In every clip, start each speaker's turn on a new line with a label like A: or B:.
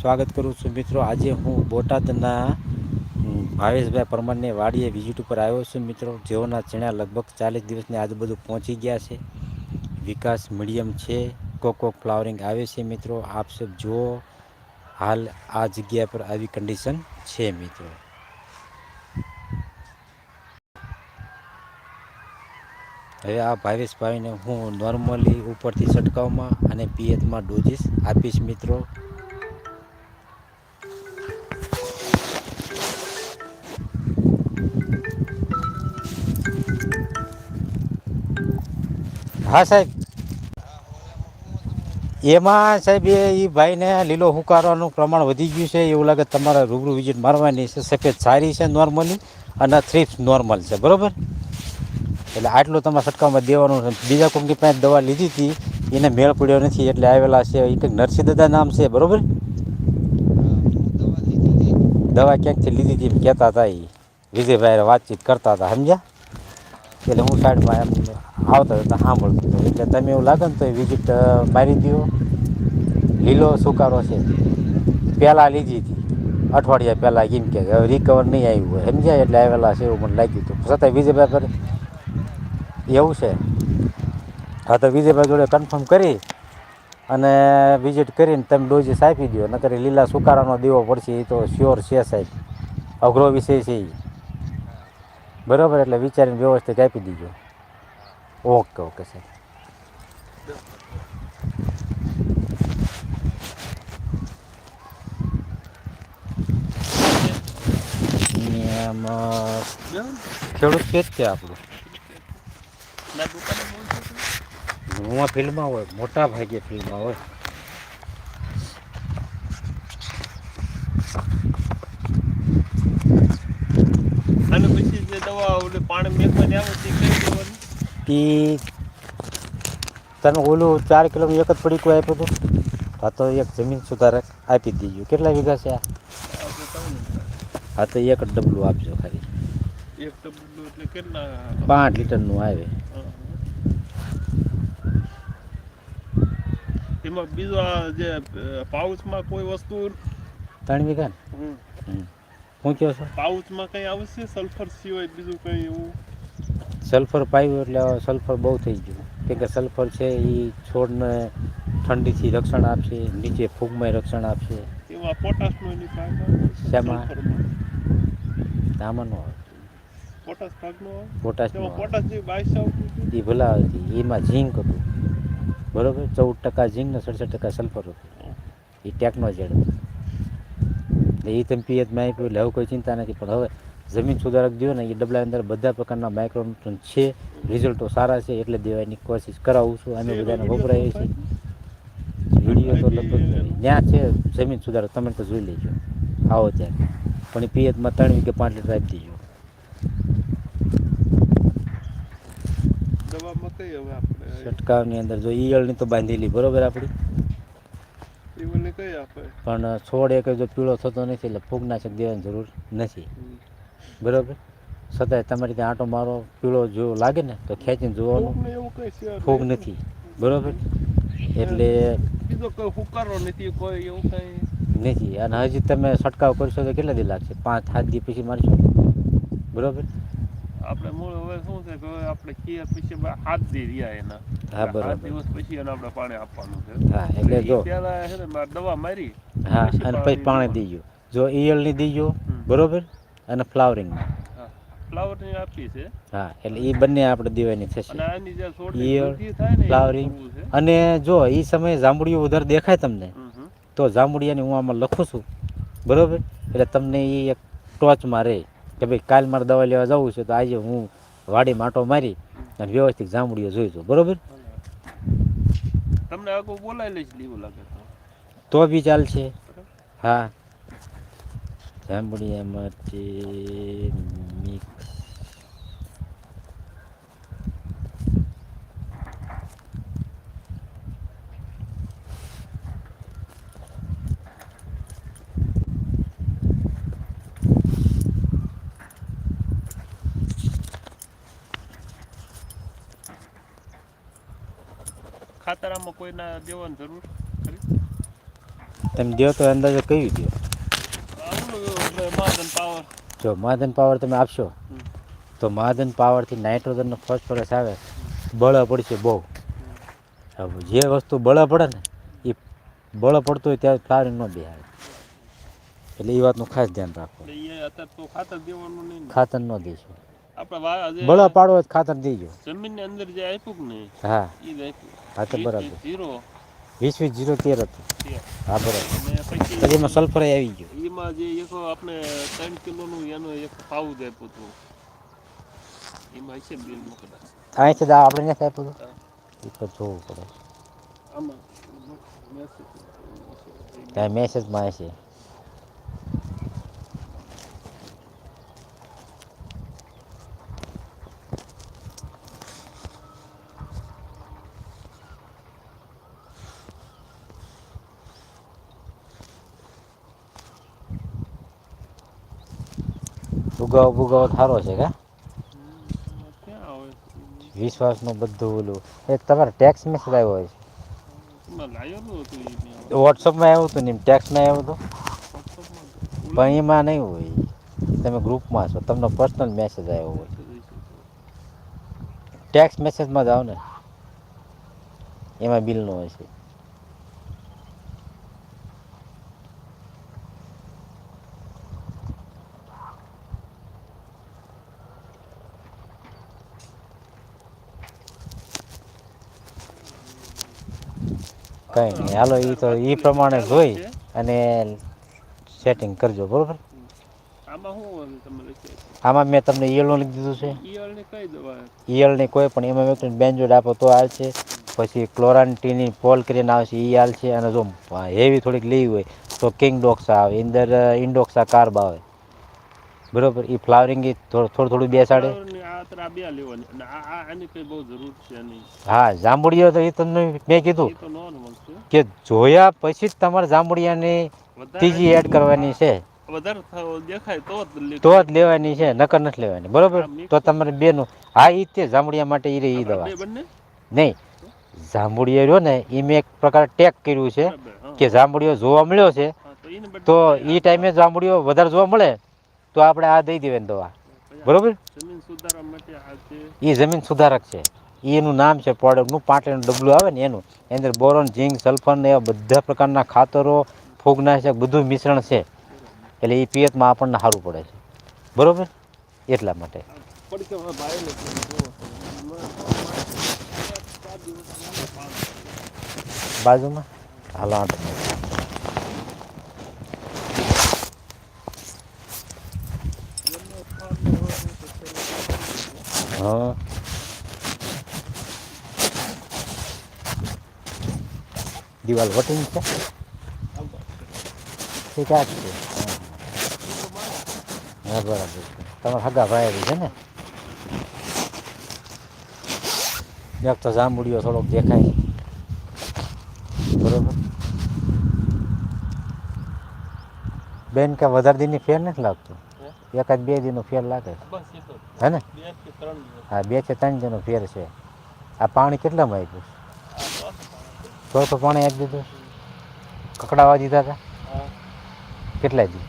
A: સ્વાગત કરું છું મિત્રો. આજે હું બોટાદના ભાવેશભાઈ પરમારની વાડીએ વિઝિટ ઉપર આવ્યો છું મિત્રો. જેઓના ચણા લગભગ ચાલીસ દિવસની આજુબાજુ પહોંચી ગયા છે. વિકાસ મીડિયમ છે. કોક ફ્લાવરિંગ આવે છે મિત્રો. આપ સબ જુઓ, હાલ આ જગ્યા પર આવી કન્ડિશન છે મિત્રો. હવે આ ભાવેશભાઈને હું નોર્મલી ઉપરથી છંટકાવમાં અને પિયતમાં ડોઝીસ આપીશ મિત્રો. હા, સાહેબ. એમાં, સાહેબ, એ ભાઈને લીલો હુકારવાનું પ્રમાણ વધી ગયું છે. એવું લાગે તમારે રૂબરૂ વિઝિટ મારવાની છે. સફેદ સારી છે નોર્મલી અને થ્રીપ્સ નોર્મલ છે. બરાબર? એટલે આટલું તમારે છંટકાવમાં દેવાનું છે. બીજા કોઈની પાસે દવા લીધી હતી, એને મેળ પડ્યો નથી. એટલે આવેલા છે એ કંઈક નરસિંહ દાદા નામ છે. બરોબર? દવા ક્યાંકથી લીધી હતી એમ કહેતા હતા એ વિજયભાઈ વાતચીત કરતા હતા, સમજ્યા? એટલે હું સાઈડમાં એમ આવતા હતા સાંભળતો હતો એટલે તમે એવું લાગે ને તો વિઝિટ મારી દો લીલો સુકારો છે. પહેલાં લીધી હતી. અઠવાડિયા પહેલાં કેમ કે હવે રિકવર નહીં આવ્યું હોય. સમજ્યા? એટલે આવેલા છે એવું મને લાગ્યું હતું. છતાં વિજયભાઈ પર એવું છે. હા, તો વિજયભાઈ જોડે કન્ફર્મ કરી અને વિઝિટ કરીને તમે ડોઝીસ આપી દો નકર લીલા સુકારાનો દેવો પડશે, એ તો શ્યોર છે સાહેબ. અઘરો વિષય છે એ બરાબર એટલે વિચારીને વ્યવસ્થિત આપી દીજો. ઓકે ઓકે સાહેબ. ખેડૂત છે જ તે આપણું. હું ફિલ્ડમાં હોય મોટા ભાગે ફિલ્ડમાં હોય.
B: અને દવા ઓલે પાણી મેકવાની આવે તે કઈ દેવાની?
A: એ તમે ઓલું ચાર કિલો એક જ પડીકું આપ્યું હતું? હા તો એક જમીન સુધારક આપી દીધું. કેટલા વીઘા છે આ? હા તો એક ડબલું આપજો ખાલી.
B: એક ડબલું એટલે કેટલા?
A: પાંચ લીટરનું આવે.
B: એમાં બીજો આ જે પાઉચમાં કોઈ વસ્તુ
A: ત્રણ વીઘા ને?
B: હમ,
A: કહો છો?
B: પાઉચમાં કંઈ આવશે સલ્ફર સિવાય બીજું કંઈ એવું?
A: સલ્ફર પાયું એટલે સલ્ફર બહુ થઈ ગયું. કેમ કે સલ્ફર છે એ છોડને ઠંડીથી રક્ષણ આપશે નીચે ફૂગમાં રક્ષણ આપશે.
B: એવા પોટાશનો એની
A: શેમાં? આમાં ન
B: પોટાશ ભાગનો આવે
A: પોટાશનું
B: એમાં
A: આવે.
B: પોટાશ જે બાવીસ
A: એ ભલા હતી. એમાં ઝીંક હતું. બરોબર? ચૌદ ટકા ઝીંક ને સડસઠ ટકા સલ્ફર હતું. એ ટેકનોજેડ હતું. એટલે એ તમે પિયતમાં આપ્યું એટલે હવે કોઈ ચિંતા નથી પણ હવે જમીન સુધારક દો ને એ ડબલા અંદર બધા પ્રકારના માઇક્રોન્યુટ્રન છે રિઝલ્ટો સારા છે એટલે દેવાની કોશિશ કરાવું છું. અમે બધાને વપરાઈએ છીએ વીડિયો તો લગભગ ત્યાં છે જમીન સુધારક તમે તો જોઈ લેજો. આવો ત્યારે. પણ એ પિયતમાં ત્રણ વીકે પાંચ લીટર આપી દેજો. છંટકાવની અંદર જો ઈયળની તો બાંધેલી બરોબર આપણી? પણ છોડ એક જો પીળો થતો નથી એટલે ફૂગનાશક દેવાની જરૂર નથી. બરાબર? છતાંય તમારે ત્યાં આંટો મારો પીળો જો લાગે ને તો ખેંચીને જોવાનું. ફૂગ નથી. બરાબર? એટલે
B: હુકારો નથી કોઈ એવું કઈ?
A: નથી. અને હજી તમે છંટકાવ કરશો તો કેટલા દી લાગશે? પાંચ સાત દી પછી મારશો? બરાબર?
B: આપણે મૂળ હવે શું છે કે આપણે કીએ પછી હાથ દી રહ્યા એના.
A: હા, બરાબર.
B: દિવસ પછી એને આપણે પાણી આપવાનું છે.
A: હા એટલે જો.
B: પહેલા છે ને દવા મારી.
A: હા અને પછી પાણી દીજો. જો ઈયળની દીજો બરોબર? અને ફ્લાવરિંગની
B: હા ફ્લાવર આપી છે.
A: હા એટલે એ બંને આપણે દેવાની થશે.
B: અને આની જે
A: ઈયળ, ફ્લાવરિંગ. અને જો એ સમયે જાંબુડિયું વધારે દેખાય તમને. તો જાંબુડિયાની હું આમાં લખું છું. બરોબર? એટલે તમને એ એક ટોચમાં રહે. કે ભાઈ કાલ મારે દવા લેવા જવું છે તો આજે હું વાડી માટો મારી અને વ્યવસ્થિત જાંબુડીઓ જોઈ છું બરોબર?
B: તમને આગળ બોલાવી લઈશ લીવું લાગે તો.
A: બી ચાલશે. હા. જાંબુડિયા માટે મિક્સ
B: ખાતર આમાં કોઈના દેવાની જરૂર?
A: તમે દો તો અંદાજે કઈ દો જો મહાધન પાવર તમે આપશો તો મહાધન પાવરથી નાઇટ્રોજનનો ફોસ્ફરસ આવે બળ પડશે બહુ. હવે જે વસ્તુ બળ પડે ને એ બળ પડતું હોય ત્યારે ફ્લાવરિંગ ન બેહાડે. એટલે એ વાતનું ખાસ ધ્યાન રાખો
B: ખાતર ને.
A: ખાતર ન દેશો. બળ પાડો ખાતર દેજો.
B: જમીનની અંદર જે આપ્યું ને
A: હા.
B: એ આપ્યું.
A: હા તો બરાબર. વીસ વીસ જીરો તેર હતું. હા બરાબર.
B: પછી
A: એમાં સલ્ફર આવી ગયું.
B: એમાં જે એક આપણે ત્રણ કિલોનું એનું એક પાઉચ આપ્યું હતું. એમાં છે બિલનું કદાચ
A: અહીંથી દા આપણે નથી આપ્યું હતું એ તો જોવું પડે.
B: આમાં
A: મેસેજમાં હશે. ઉગાવ બુગાવ સારો છે કે? વિશ્વાસનું બધું ઓલું. એક તમારે ટેક્સ મેસેજ આવ્યો હોય
B: એમાં.
A: છે વોટ્સઅપમાં આવ્યું હતું ને ટેક્સમાં આવ્યું હતું? પણ એમાં નહીં હોય. તમે ગ્રુપમાં છો. તમને પર્સનલ મેસેજ આવ્યો હોય. ટેક્સ મેસેજમાં જાઓ ને. એમાં બિલનો હોય છે. કંઈ નહીં. હાલો એ તો એ પ્રમાણે જોઈ અને સેટિંગ કરજો બરોબર?
B: આમાં લખી
A: મેં તમને ઈયળનું લીધી દીધું છે.
B: ઈયળને કઈ
A: પણ એમાં વ્યક્તિને બેન્જોડ આપો તો હાલશે પછી ક્લોરાન્ટીની પોલ કરીને આવે છે એ હાલ છે. અને જો હેવી થોડીક લેવી હોય તો કિંગ ડોક્સા આવે. અંદર ઇન્ડોક્સા કાર્બ આવે. બરોબર? એ ફ્લાવરિંગ એ થોડું થોડું બેસાડે? હા જાંબુડિયા તો એ તમને મેં કીધું કે જોયા પછી જ તમારે જાંબુડિયાની ત્રીજી એડ કરવાની છે.
B: તો જ
A: લેવાની છે નકર નથી લેવાની. બરોબર? તો તમારે બેનું હા એ તે જાંબુડિયા માટે એ રહી દવા. નહીં. જાંબુડિયા રહ્યો ને એ મેં એક પ્રકાર ટેક કર્યું છે કે જાંબુડિયો જોવા મળ્યો છે.
B: તો
A: એ ટાઈમે જાંબુડિયો વધારે જોવા મળે? તો આપણે આ દઈ દેવાની દવા. બરોબર? એ જમીન સુધારક છે. એનું નામ છે પ્રોડક્ટનું પાટલીનું ડબલું આવે ને એનું. એની અંદર બોરોન ઝીંક સલ્ફર ને એવા બધા પ્રકારના ખાતરો ફૂગનાશક બધું મિશ્રણ છે. એટલે એ પિયતમાં આપણને સારું પડે છે. બરોબર? એટલા માટે. બાજુમાં? હાલો આંટો મારો. હા દિવાલ વટીન છે? ઠીક આ છે. હા બરાબર છે. તમારા હગા ભાઈ છે ને? એક તો જાંબુડિયો થોડોક દેખાય. બરોબર. બેન કે વધારે દિનની ફેર નથી લાગતું? એકાદ બે દિનનો ફેર લાગે? હે ને?
B: બે કે ત્રણ દિવસ.
A: હા બે કે ત્રણ દિનનો ફેર છે. આ પાણી કેટલામાં આપ્યું?
B: બસ.
A: તો પાણી આપી દીધું. કકડાવા દીધા હતા. કેટલા દી?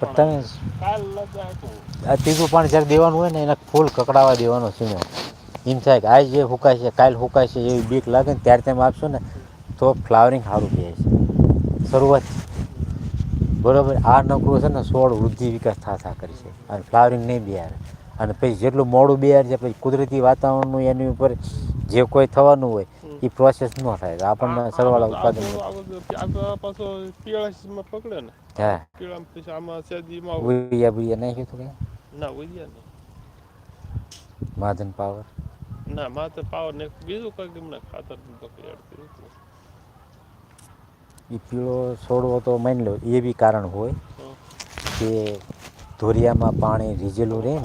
B: તો
A: ત્રીજું પાણી જ્યારે દેવાનું હોય ને એને ફૂલ કકડાવા દેવાનો સીણો એમ. થાય કે આજ જે હુકાય છે કાલ હુકાય છે એવી બીક લાગે ને ત્યારે તમે આપશો ને તો ફ્લાવરિંગ સારું કહે છે. શરૂઆત બરોબર આ નકરો છે ને છોડ વૃદ્ધિ વિકાસ થા થા કરી છે અને ફ્લાવરિંગ નહીં બિહારે અને પછી જેટલું મોડું બિહાર છે પછી કુદરતી વાતાવરણનું એની ઉપર જે કોઈ થવાનું હોય એ પ્રોસેસ ન થાય આપણને સરવાળા ઉત્પાદન
B: પકડે ને
A: હા ઉડિયા બુડિયા નાખ્યું હતું
B: ના ઉડ્યા નહીં
A: માધન પાવર
B: ના માધન પાવર ને બીજું કઈ એમને ખાતર પકડી.
A: એ પીળો છોડવો તો માની લો એ બી કારણ હોય કે ધોરિયામાં પાણી રીઝેલું રહે ને.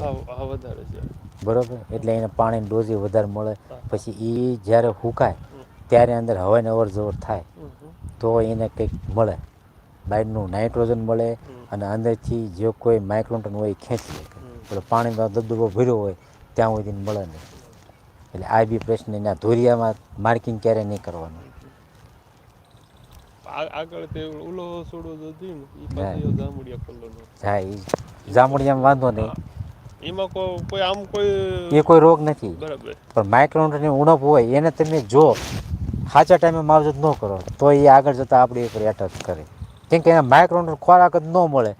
A: બરોબર? એટલે એને પાણીની ડોઝી વધારે મળે. પછી એ જ્યારે હુકાય ત્યારે અંદર હવાની અવર જવર થાય. તો એને કંઈક મળે. બહારનું નાઇટ્રોજન મળે અને અંદરથી જે કોઈ માઇક્રોન્ટન હોય એ ખેંચી
B: શકે.
A: એટલે પાણીનો દબદબો ભર્યો હોય ત્યાં સુધી મળે નહીં. એટલે આ બી પ્રશ્ન એના ધોરિયામાં માર્કિંગ ક્યારે નહીં કરવાનું.
B: આગળ તે ઓલો છોડો જો થયું ને. એ
A: હા. જામુડિયામાં વાંધો નહીં.
B: એમાં કોઈ કોઈ આમ કોઈ
A: એ કોઈ રોગ નથી.
B: બરાબર.
A: પણ માઇક્રોન્યુટ્રનની ઉણપ હોય એને તમે જો સાચા ટાઈમે માવજત ન કરો. તો એ આગળ જતાં આપણી ઉપર એટક કરે. કેમ કે એને માઇક્રોન્યુટ્રન ખોરાક જ ન મળે.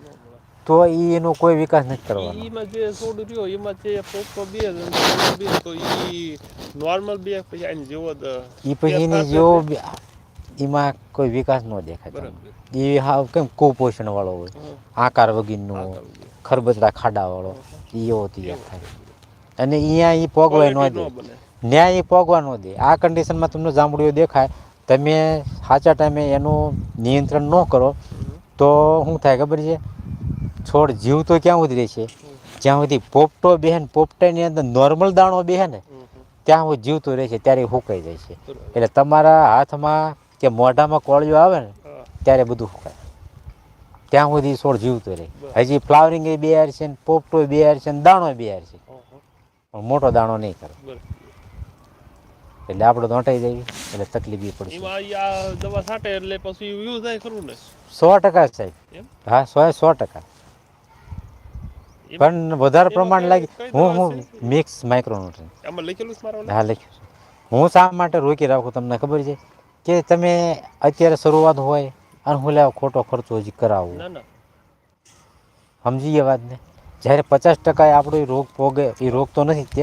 A: તો એ એનો કોઈ વિકાસ નથી કરવાનો.
B: એમાં જે છોડ રહ્યો એમાં જે પોપટો બે બે તો એ નોર્મલ બે પછી આની જેવો
A: એ પછી એની જેવો એમાં કોઈ વિકાસ ન દેખાય એ હાવ કેમ કુપોષણ વાળો હોય. આકાર વગીરનું ખરબચડા ખાડા વાળો. એવો તૈયાર થાય અને અહીંયા એ પોગવાય ન દે. ન્યાય એ પોગવા ન દે. આ કન્ડિશનમાં તમને જાંબુડીઓ દેખાય. તમે સાચા ટાઈમે એનું નિયંત્રણ ન કરો તો શું થાય ખબર છે? છોડ જીવ તો ક્યાં સુધી રહેશે? જ્યાં સુધી પોપટો બેહે ને પોપટાની અંદર નોર્મલ દાણો બેહે ને. ત્યાં સુધી જીવતો રહેશે ત્યારે એ હુકાઈ જાય છે એટલે તમારા હાથમાં કે મોઢામાં કોળિયો આવે ને ત્યારે બધું સુકાય. ત્યાં સુધી છોડ જીવતો રહે. હજી ફ્લાવરિંગ એ બિહાર છે ને પોપટો બિહાર છે ને દાણો બિહાર છે. પણ મોટો દાણો નહીં કરે. એટલે આપણે દોંટાઈ જઈએ એટલે તકલીફ ઈ પડશે.
B: એમાં ઈ આ દવા છાંટે એટલે પછી યુઝ થાય ખરું ને?
A: સો ટકા સાહેબ હા સો સો ટકા. પણ વધારે પ્રમાણ લાગે હું હું મિક્સ માઇક્રોન્યુટ્રન? હા લખ્યું હું શા માટે રોકી રાખું તમને ખબર છે? કે તમે અત્યારે શરૂઆત હોય અને હું લેવા ખોટો ખર્ચો હજી કરાવું.
B: સમજીએ
A: સમજી એ વાતને? જ્યારે પચાસ ટકા આપણો રોગ પોગે એ રોગ તો નથી તે